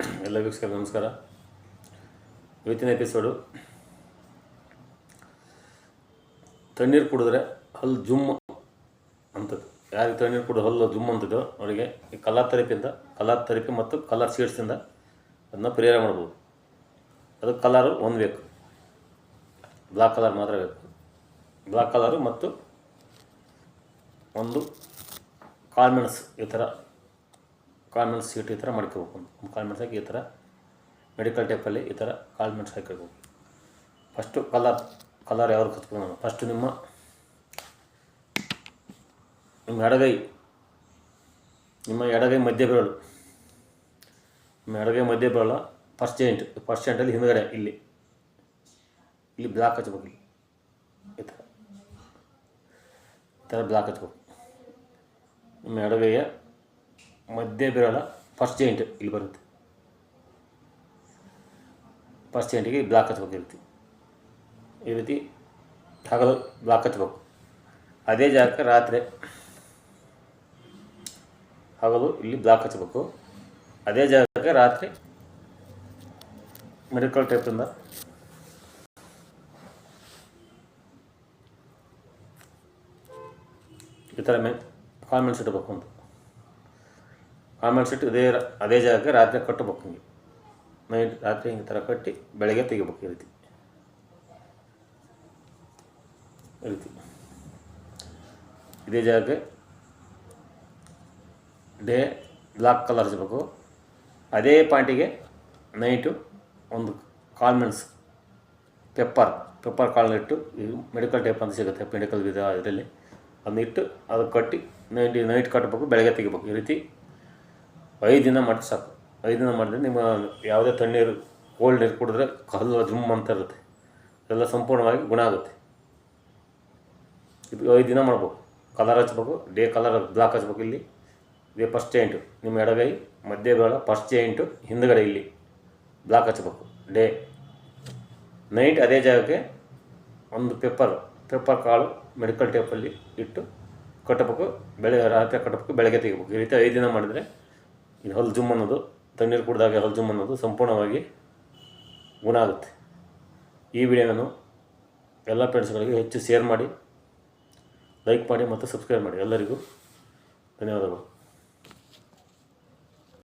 ಎಲ್ಲ ವೀಕ್ಷಕರು ನಮಸ್ಕಾರ. ಇವತ್ತಿನ ಎಪಿಸೋಡು ತಣ್ಣೀರು ಕುಡಿದ್ರೆ ಹಲ್ಲು ಜುಮ್ ಅಂತದ್ದು. ಯಾರಿಗೆ ತಣ್ಣೀರು ಕುಡಿದು ಹಲ್ಲು ಜುಮ್ ಅಂತದೋ ಅವರಿಗೆ ಈ ಕಲರ್ ಥೆರಪಿಯಿಂದ ಕಲರ್ ಥೆರಪಿ ಮತ್ತು ಕಲರ್ ಶೀಟ್ಸಿಂದ ಅದನ್ನ ಪರಿಹಾರ ಮಾಡ್ಬೋದು. ಅದು ಕಲರು ಒಂದು ಬೇಕು. ಬ್ಲಾಕ್ ಕಲರ್ ಮಾತ್ರ ಬೇಕು. ಬ್ಲಾಕ್ ಕಲರು ಮತ್ತು ಒಂದು ಕಾಳ್ಮೆಣಸು ಈ ಥರ ಕಾಳ್ಮೆಣಸು ಸೀಟ್ ಈ ಥರ ಮಾಡ್ಕೋಬೇಕು ಒಂದು. ಕಾಳ್ಮೆಣಸು ಹಾಕಿ ಈ ಥರ ಮೆಡಿಕಲ್ ಟೈಪಲ್ಲಿ ಈ ಥರ ಕಾಳ್ಮೆಣಸು ಹಾಕಿರ್ಬೇಕು ಫಸ್ಟು ಕಲರ್ ಕಲರ್ ಯಾವ್ದು ಕತ್ಕೊಂಡು ಫಸ್ಟು ನಿಮ್ಮ ನಿಮ್ಮ ಎಡಗೈ ನಿಮ್ಮ ಎಡಗೈ ಮಧ್ಯ ಬೆರಳು. ನಿಮ್ಮ ಎಡಗೈ ಮಧ್ಯ ಬೆರಳ ಫಸ್ಟ್ ಜಾಯಿಂಟ್ ಫಸ್ಟ್ ಜಾಯಿಂಟಲ್ಲಿ ಹಿಂದ್ಗಡೆ, ಇಲ್ಲಿ. ಇಲ್ಲಿ ಬ್ಲಾಕ್ ಹಚ್ಬೇಕು ಇಲ್ಲಿ. ಈ ಥರ. ಈ ಥರ ಬ್ಲಾಕ್ ಹಚ್ಬೇಕು. ನಿಮ್ಮ ಎಡಗೈಯ ಮಧ್ಯ ಬೆರಳ ಫಸ್ಟ್ ಜಾಯಿಂಟ್ ಇಲ್ಲಿ ಬರುತ್ತೆ ಫಸ್ಟ್ ಜಾಯಿಂಟಿಗೆ ಬ್ಲಾಕ್ ಹಚ್ಬೇಕು ಈ ರೀತಿ ಈ ರೀತಿ ಹಗಲು ಬ್ಲಾಕ್ ಹಚ್ಬೇಕು ಅದೇ ಜಾಗಕ್ಕೆ ರಾತ್ರಿ ಹಗಲು ಇಲ್ಲಿ ಬ್ಲಾಕ್ ಹಚ್ಬೇಕು ಅದೇ ಜಾಗಕ್ಕೆ ರಾತ್ರಿ ಮೆಡಿಕಲ್ ಟೈಪಿಂದ ಈ ಥರ ಮೇ ಕಾನ್ಮೆಂಟ್ಸ್ ಇಡಬೇಕು ಅಂತ ಕಾನ್ಮೆಂಟ್ಸ್ ಸಿಟ್ಟು ಇದೇ ಅದೇ ಜಾಗಕ್ಕೆ ರಾತ್ರಿ ಕಟ್ಟಬೇಕು ಹಿಂಗೆ. ನೈಟ್ ರಾತ್ರಿ ಹಿಂಗೆ ಥರ ಕಟ್ಟಿ ಬೆಳಗ್ಗೆ ತೆಗಿಬೇಕು ಈ ರೀತಿ. ಈ ರೀತಿ. ಇದೇ ಜಾಗಕ್ಕೆ ಡೇ ಬ್ಲಾಕ್ ಕಲರ್ ಹಚ್ಚಬೇಕು ಅದೇ ಪಾಯಿಂಟಿಗೆ ನೈಟು ಒಂದು ಕಾಲ್ಮೆಂಟ್ಸ್ ಪೆಪ್ಪರ್ ಪೆಪ್ಪರ್ ಕಾಳನ್ನ ಇಟ್ಟು ಇದು ಮೆಡಿಕಲ್ ಟೇಪ್ ಅಂತ ಸಿಗುತ್ತೆ ಮೆಡಿಕಲ್ ಇದರಲ್ಲಿ. ಅದನ್ನ ಇಟ್ಟು ಅದು ಕಟ್ಟಿ ನೈಟ್ ನೈಟ್ ಕಟ್ಟಬೇಕು, ಬೆಳಗ್ಗೆ ತೆಗಿಬೇಕು ಈ ರೀತಿ. ಐದು ದಿನ ಮಾಡಿ ಸಾಕು. ಐದು ದಿನ ಮಾಡಿದ್ರೆ ನಿಮ್ಮ ಯಾವುದೇ ತಣ್ಣೀರು ಕೋಲ್ಡ್ ನೀರು ಕುಡಿದ್ರೆ ಕಲ್ಲು ಜುಮ್ ಅಂತ ಇರುತ್ತೆ. ಅದೆಲ್ಲ ಸಂಪೂರ್ಣವಾಗಿ ಗುಣ ಆಗುತ್ತೆ. ಇದು ಐದು ದಿನ ಮಾಡ್ಬೇಕು ಕಲರ್ ಹಚ್ಬೇಕು, ಡೇ ಕಲರ್ ಬ್ಲಾಕ್ ಹಚ್ಬೇಕು ಇಲ್ಲಿ. ಇದೇ ಫಸ್ಟ್ ಜಾಯಿಂಟು ನಿಮ್ಮ ಎಡಗೈ, ಮಧ್ಯ ಬೇಡ ಫಸ್ಟ್ ಜಾಯಿಂಟು ಹಿಂದುಗಡೆ ಇಲ್ಲಿ ಬ್ಲಾಕ್ ಹಚ್ಬೇಕು, ಡೇ. ನೈಟ್ ಅದೇ ಜಾಗಕ್ಕೆ ಒಂದು ಪೇಪರ್ ಪೇಪರ್ ಕಾಳು ಮೆಡಿಕಲ್ ಟೇಪಲ್ಲಿ ಇಟ್ಟು ಕಟ್ಟಬೇಕು. ಬೆಳಗ್ಗೆ, ರಾತ್ರಿ ಕಟ್ಟಬೇಕು, ಬೆಳಗ್ಗೆ ತೆಗಿಬೇಕು. ಈ ರೀತಿ ಐದು ದಿನ ಮಾಡಿದರೆ ಇದು ಹೊಲ್ ಜುಮ್ ಅನ್ನೋದು, ತಣ್ಣೀರು ಕುಡಿದಾಗ ಹೊಲ್ ಜುಮ್ ಅನ್ನೋದು ಸಂಪೂರ್ಣವಾಗಿ ಗುಣ ಆಗುತ್ತೆ ಈ ವಿಡಿಯೋವನ್ನು ಎಲ್ಲ ಫ್ರೆಂಡ್ಸ್ಗಳಿಗೆ ಹೆಚ್ಚು ಶೇರ್ ಮಾಡಿ ಲೈಕ್ ಮಾಡಿ ಮತ್ತು ಸಬ್ಸ್ಕ್ರೈಬ್ ಮಾಡಿ. ಎಲ್ಲರಿಗೂ ಧನ್ಯವಾದಗಳು.